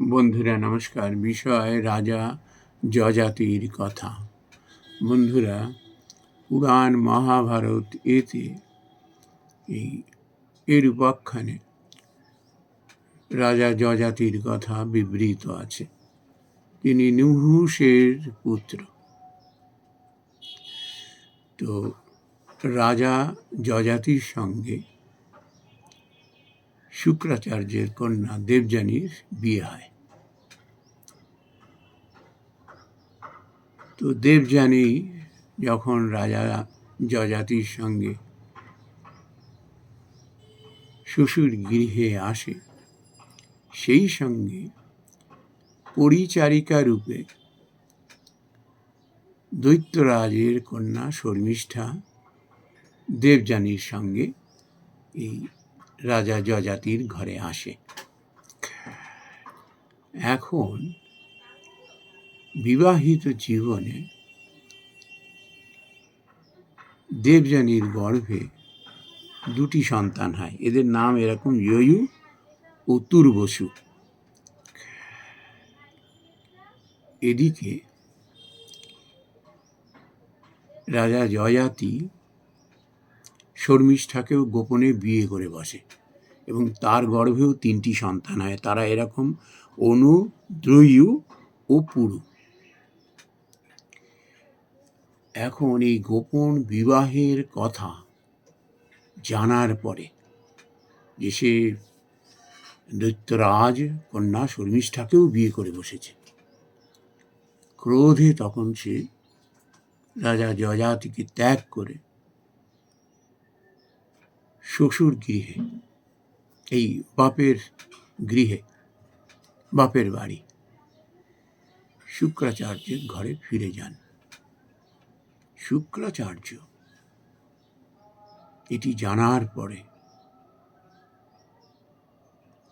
বন্ধুরা, নমস্কার। বিষয়, রাজা যজাতির কথা। বন্ধুরা, পুরাণ মহাভারত এতে এই এর উপাখ্যানে রাজা যজাতির কথা বিবৃত আছে। তিনি নুহুসের পুত্র। তো রাজা যজাতির সঙ্গে শুক্রাচার্যের কন্যা দেবযানীর বিয়ে হয়। তো দেবযানী যখন রাজা যজাতির সঙ্গে শ্বশুর গৃহে আসে, সেই সঙ্গে পরিচারিকা রূপে দৈত্যরাজের কন্যা শর্মিষ্ঠা দেবযানীর সঙ্গে এই রাজা যজাতির ঘরে আসে। এখন বিবাহিত জীবনে দেবযানীর গর্ভে দুটি সন্তান হয়। এদের নাম এরকম ইয়ু ও তুর্বসু। এদিকে রাজা জয়াতি শর্মিষ্ঠাকেও গোপনে বিয়ে করে বসে এবং তার গর্ভেও তিনটি সন্তান হয়। তারা এরকম অনু, দ্রয়ু ও পুরু। এখন এই গোপন বিবাহের কথা জানার পরে যে সে দৈত্যরাজ কন্যা শর্মিষ্ঠাকেও বিয়ে করে বসেছে। ক্রোধে তখন সে রাজা যজাতিকে ত্যাগ করে শ্বশুর গৃহে, এই বাপের গৃহে, বাপের বাড়ি। শুক্রাচার্যের ঘরে ফিরে যান। শুক্রাচার্য, এটি জানার পরে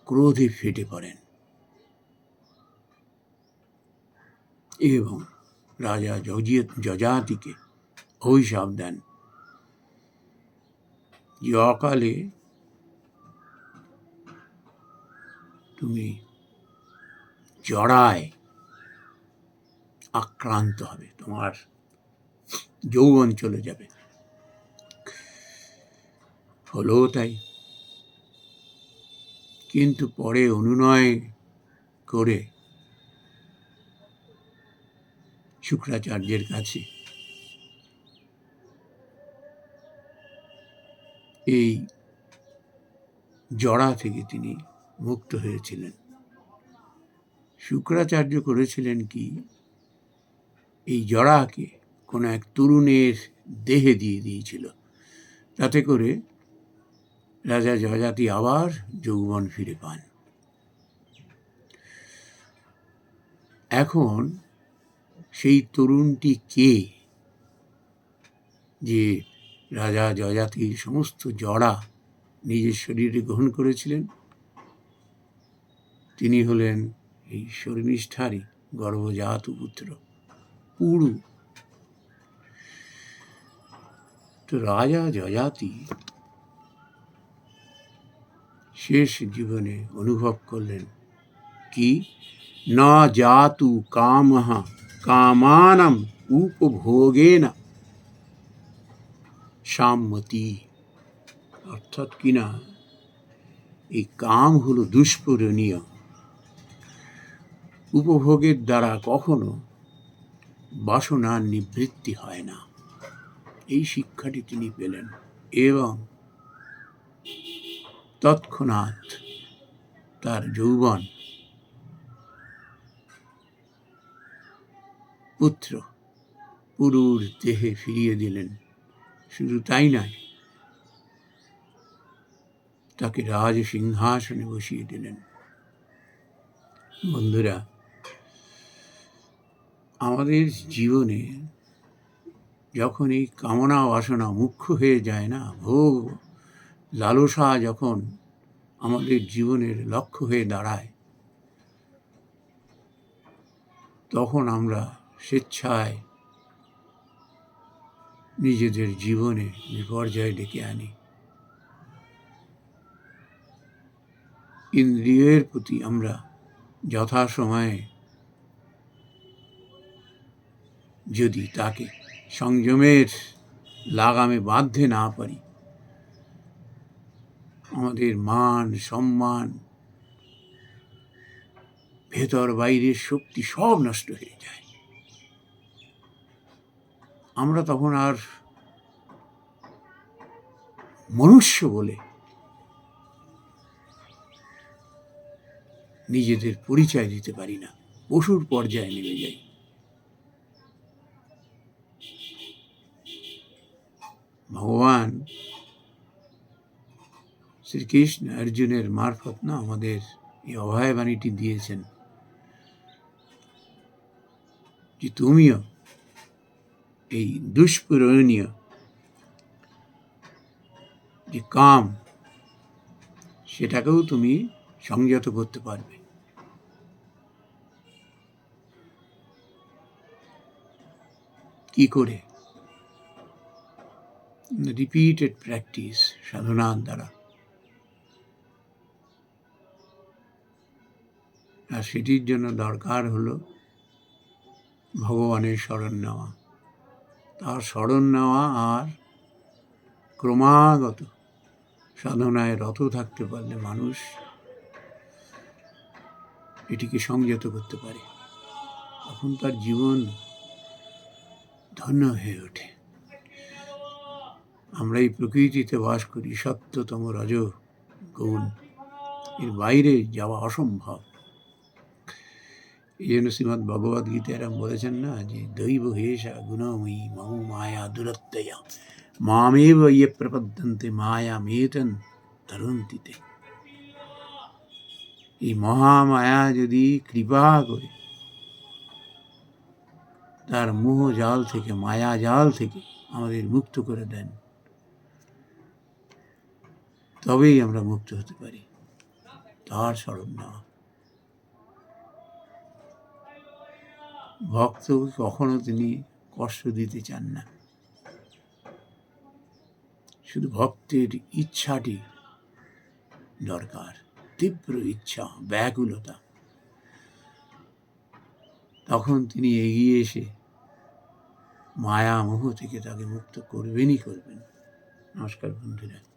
ক্রোধে ফেটে পড়েন এবং রাজা যজিয়ত যজাতিকে অভিশাপ দেন। অকালে তুমি জড়ায় আক্রান্ত হবে তোমার যৌবন চলে যাবে হলো তাই কিন্তু পরে অনুনয় করে শুক্রাচার্যের কাছে এই জড়া থেকে তিনি মুক্ত হয়েছিলেন। শুক্রাচার্য করেছিলেন কি? এই জড়াকে কোনো এক তরুণের দেহে দিয়ে দিয়েছিল। তাতে করে রাজা যজাতি আবার যৌবন ফিরে পান। এখন সেই তরুণটি কে? যে রাজা যজাতির সমস্ত জড়া নিজের শরীরে গ্রহণ করেছিলেন। তিনি হলেন এই শর্মিষ্ঠারই গর্ভজাত পুত্র, পুরু। তো রাজা যজাতি শেষ জীবনে অনুভব করলেন কি? না জাতু কামহ, কামানম উপভোগেন। সাম্মতি অর্থাৎ কিনা এই কাম হলো দুষ্পূরণীয়। উপভোগের দ্বারা কখনো বাসনার নিবৃত্তি হয় না। এই শিক্ষাটি তিনি পেলেন এবং তৎক্ষণাৎ তার যৌবন পুত্র পুরুর দেহে ফিরিয়ে দিলেন। শুধু তাই নয়, তাকে রাজ সিংহাসনে বসিয়ে দিলেন। বন্ধুরা, আমাদের জীবনে যখন এই কামনা বাসনা মুখ্য হয়ে যায় না, ভোগ, লালসা যখন আমাদের জীবনের লক্ষ্য হয়ে দাঁড়ায়, তখন আমরা স্বেচ্ছায় নিজেদের জীবনে বিপর্যয় ডেকে আনি। ইন্দ্রিয়ের প্রতি আমরা যথাসময়ে যদি তাকে সংযমের লাগামে বাঁধতে না পারি, আমাদের মান, সম্মান, ভেতর বাইরের শক্তি সব নষ্ট হয়ে যায়। আমরা তখন আর মনুষ্য বলে নিজেদের পরিচয় দিতে পারি না। পশুর পর্যায়ে নেমে যাই। ভগবান শ্রীকৃষ্ণ অর্জুনের মারফত না আমাদের এই অভয় বাণীটি দিয়েছেন যে তুমিও এই দুষ্পূরণীয় যে কাম, সেটাকেও তুমি সংযত করতে পারবে। কি করে? রিপিটেড প্র্যাকটিস সাধনার দ্বারা। আর সেটির জন্য দরকার হলো ভগবানের শরণ নেওয়া। তার শরণ নেওয়া আর ক্রমাগত সাধনায় রত থাকতে পারলে মানুষ এটিকে সংযত করতে পারে। তখন তার জীবন ধন্য হয়ে ওঠে। আমরা এই প্রকৃতিতে বাস করি সত্যতম রজ গুণ এর বাইরে যাওয়া অসম্ভব। এই জন্য শ্রীমৎ ভগবদ গীতা এরম বলেছেন না যে, দৈব হেষা গুণময়ী মম মায়া দুরত্যয়া মামেব ইয়ে প্রপদ্যন্তে, মায়া মেতন তরন্তিতে এই মহামায়া যদি কৃপা করে, তার মোহ জাল থেকে, মায়া জাল থেকে আমাদের মুক্ত করে দেন, তবেই আমরা মুক্ত হতে পারি। তার স্মরণ নেওয়া। ভক্তকে কখনো তিনি কষ্ট দিতে চান না। শুধু ভক্তের ইচ্ছাটি দরকার, তীব্র ইচ্ছা, ব্যাকুলতা। তখন তিনি এগিয়ে এসে মায়া মোহ থেকে তাকে মুক্ত করবেনই করবেন। নমস্কার বন্ধুরা।